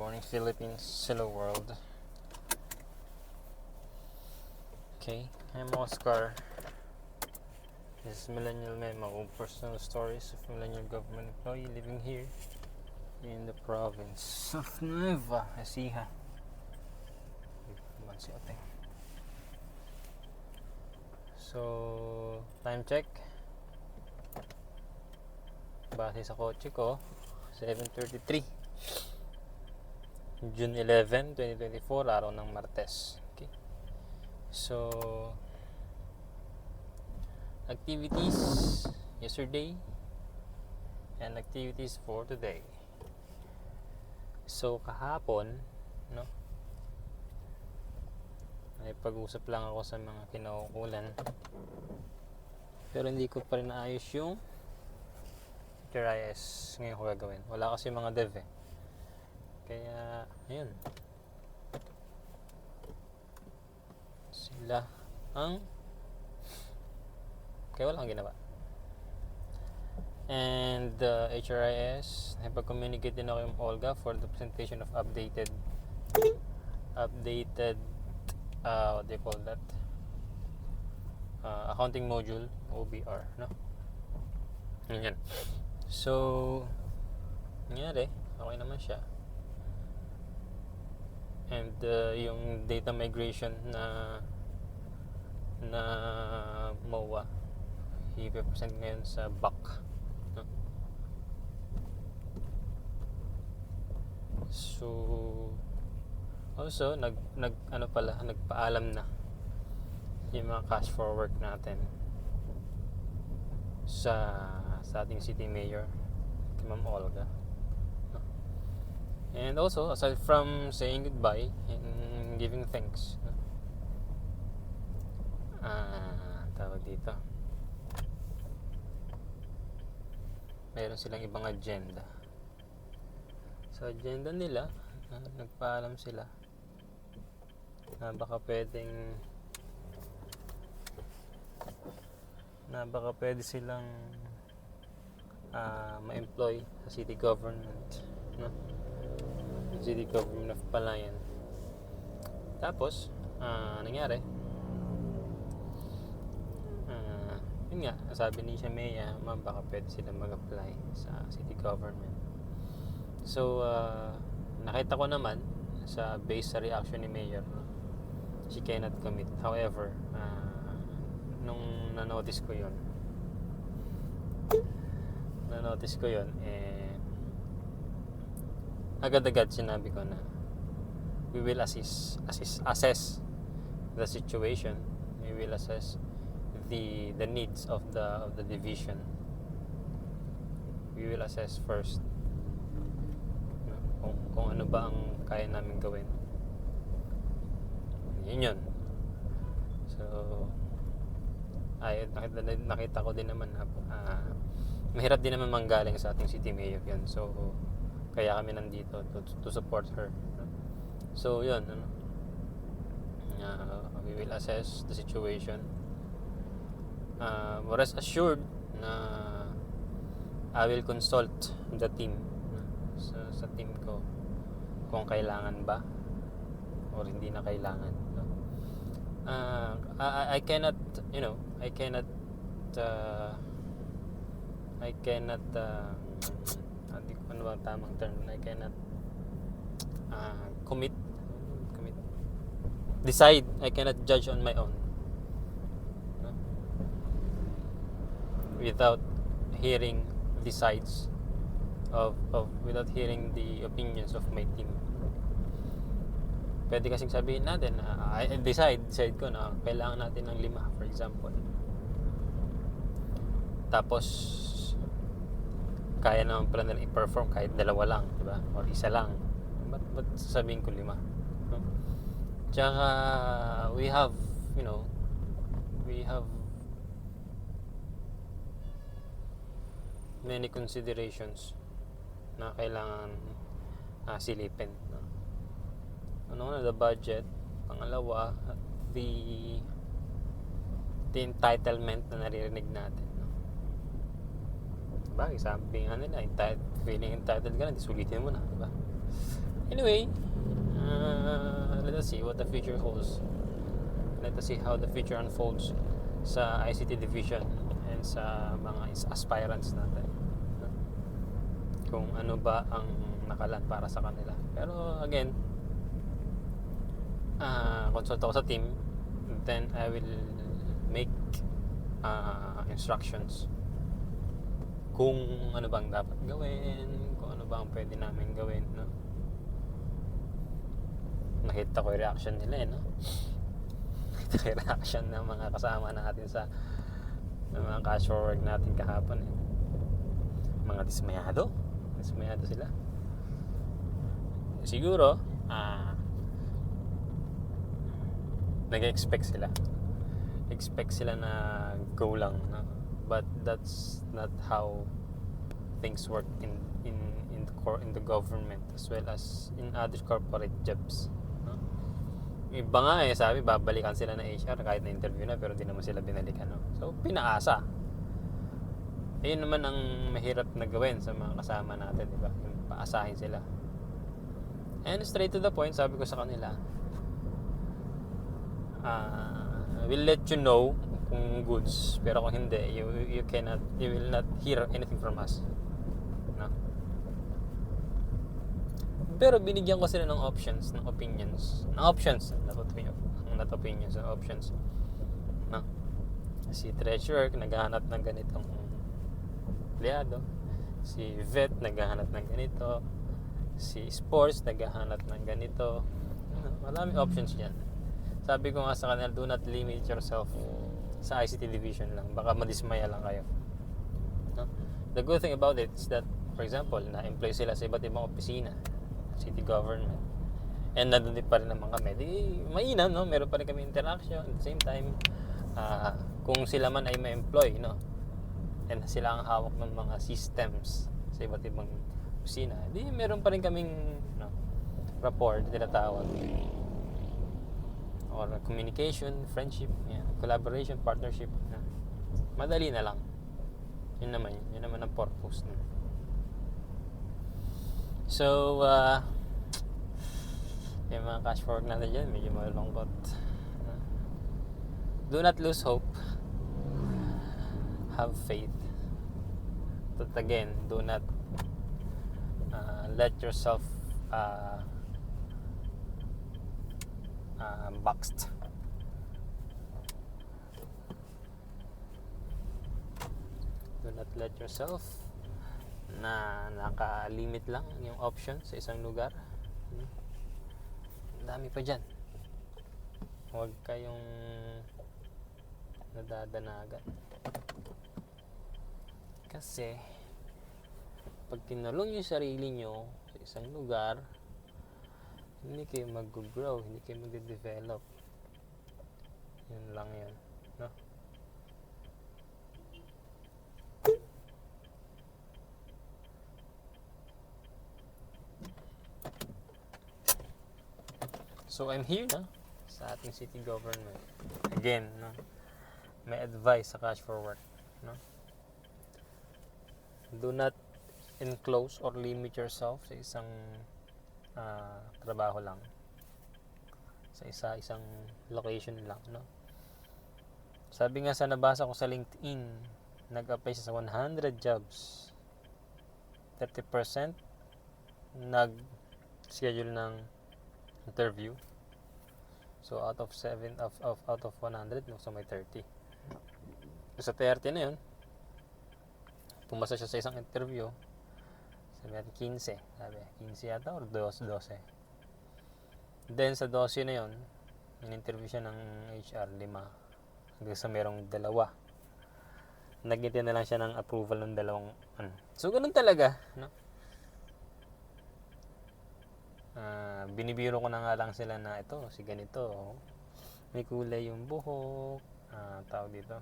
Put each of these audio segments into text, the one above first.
morning, Philippines. Hello, world. Okay, I'm Oscar. This is Millennial Memo, personal stories of millennial government employee living here in the province of Nueva Ecija. So, time check. Base sa kotse ko, 7.33. June 11, 2024, araw ng Martes. Okay. So, activities yesterday and activities for today. So, kahapon, no? Ay pag-usap lang ako sa mga kinaukulan. Pero hindi ko pa rin naayos yung HRIS ngayon ko gagawin. Wala kasi mga dev eh. Kaya, ayun. Sila ang kaya wala ginawa. And uh, HRIS, napag-communicate din ako yung Olga for the presentation of updated updated uh, what do you call that? Uh, accounting module, OBR, no? Yan. So, nangyari, okay naman siya. And uh, yung data migration na na MOA, i-present ngayon sa BAC. No? So, also, nag, nag, ano pala, nagpaalam na yung mga cash for work natin sa sa ating city mayor kay Ma'am Olga? And also aside from saying goodbye and giving thanks. Ah tawag dito. Mayroon silang ibang agenda. Sa agenda nila ah, nagpaalam sila na baka pwedeng na baka pwede silang ah, ma-employ sa city government no? City government of Palayan tapos ah, nangyari. Ah, yun nga sabi ni Shamea ma'am baka pwede silang mag-apply sa city government. So ah, nakita ko naman sa base sa reaction ni Mayor she cannot commit. However ah, nung na-notice ko yun na-notice ko yun eh agad-agad sinabi ko na we will assist, assist assess the situation. We will assess the the needs of the of the division. We will assess first kung, kung ano ba ang kaya namin gawin. Yun yun. So ay nakita, nakita ko din naman na ah, mahirap din naman manggaling sa ating city mayor yan so kaya kami nandito to, to support her. So yun ano. Uh, we will assess the situation. Uh, rest assured na I will consult the team sa, sa team ko kung kailangan ba or hindi na kailangan no? uh, I, I cannot you know I cannot uh, I cannot uh, hindi ko ano ba ang tamang term I cannot uh, commit commit decide. I cannot judge on my own. Without hearing the sides of, of without hearing the opinions of my team. Pwede kasing sabihin natin na I decide, decide ko na kailangan natin ng lima for example. Tapos kaya naman pala nila i-perform kahit dalawa lang di ba or isa lang ba't, ba't sasabihin ko lima no? tsaka we have you know we have many considerations na kailangan uh, silipin no? ano na the budget pangalawa the the entitlement na naririnig natin diba sabi nga nila entitled, feeling entitled ka na di sulitin mo na diba Anyway, uh, let us see what the future holds. Let us see how the future unfolds sa ICT division and sa mga aspirants natin. Kung ano ba ang nakalan para sa kanila. Pero again, uh, consult ako sa team, then I will make uh, instructions kung ano bang dapat gawin, kung ano ba ang pwede namin gawin, no? Nakita ko yung reaction nila eh, no? Nakita ko yung reaction ng mga kasama natin sa ng mga cash forward natin kahapon eh. Mga dismayado. Dismayado sila. Siguro, ah, nag-expect sila. Expect sila na go lang, no? But that's not how things work in in in the cor- in the government as well as in other corporate jobs. No? Iba nga eh, sabi babalikan sila ng HR kahit na interview na pero di naman sila binalikan. No? So, pinaasa. Ayun naman ang mahirap na gawin sa mga kasama natin, di ba? Yung paasahin sila. And straight to the point, sabi ko sa kanila, uh, we'll let you know kung goods, pero kung hindi, you, you cannot, you will not hear anything from us. No? Pero binigyan ko sila ng options, ng opinions. Ng options, not opinions. Not opinions, ng options. No? Si treasurer, naghahanap ng ganitong empleyado. Si vet, naghahanap ng ganito. Si sports, naghahanap ng ganito. Ano, Maraming options yan. Sabi ko nga sa kanila, do not limit yourself sa ICT division lang. Baka madismaya lang kayo. No? The good thing about it is that, for example, na-employ sila sa iba't ibang opisina, city government. And nandun din pa rin naman kami. Di, mainam, no? Meron pa rin kami interaction. At the same time, ah, kung sila man ay ma-employ, no? And sila ang hawak ng mga systems sa iba't ibang opisina. Di, meron pa rin kaming, no? rapport, tinatawag or communication, friendship, yan, collaboration, partnership. yan. Madali na lang. Yun naman yun. Naman ang purpose. No? So, uh, yung mga cash forward natin dyan, medyo malungkot. Do not lose hope. Have faith. But again, do not uh, let yourself uh, uh, boxed. Do not let yourself na naka-limit lang yung option sa isang lugar. Hmm. Ang dami pa dyan. Huwag kayong nadadanagan. Kasi, pag tinulong yung sarili nyo sa isang lugar, hindi kayo mag-grow, hindi kayo mag-develop. Yun lang yun. No? So I'm here na sa ating city government. Again, no? May advice sa cash for work, no? Do not enclose or limit yourself sa isang ah, trabaho lang. Sa isa isang location lang, no? Sabi nga sa nabasa ko sa LinkedIn, nag-apply siya sa 100 jobs. 30% nag-schedule ng interview. So out of 7 of, of out of 100 no, so may 30. So, sa 30 na 'yun, pumasa siya sa isang interview. Sabi natin 15, sabi. 15 yata or 12, 12. Then sa 12 na 'yon, in-interview siya ng HR 5 hanggang sa merong dalawa. Nagintay na lang siya ng approval ng dalawang ano. So ganun talaga, no? Ah, binibiro ko na nga lang sila na ito, si ganito. oh. May kulay yung buhok, ah, tawag dito.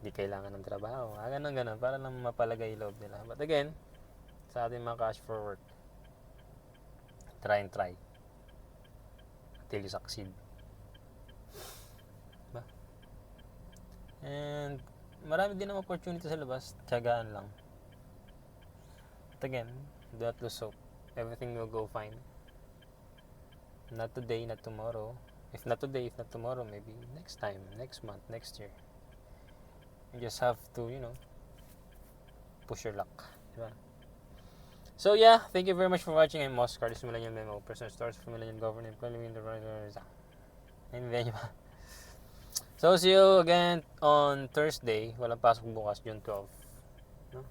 Hindi kailangan ng trabaho. Ah, ganun, ganun. Para lang mapalagay loob nila. But again, sa ating mga cash forward, try and try. Until you succeed. Ba? And marami din ang opportunity sa labas. Tiyagaan lang. But again, do not lose hope. everything will go fine. Not today, not tomorrow. If not today, if not tomorrow, maybe next time, next month, next year. You just have to, you know, push your luck. Diba? So yeah, thank you very much for watching. I'm Oscar. This is Millennial Memo. Personal stories for Millennial Government. Planning the Ayun, ganyan ba? So, see you again on Thursday. Walang pasok bukas, June 12. No?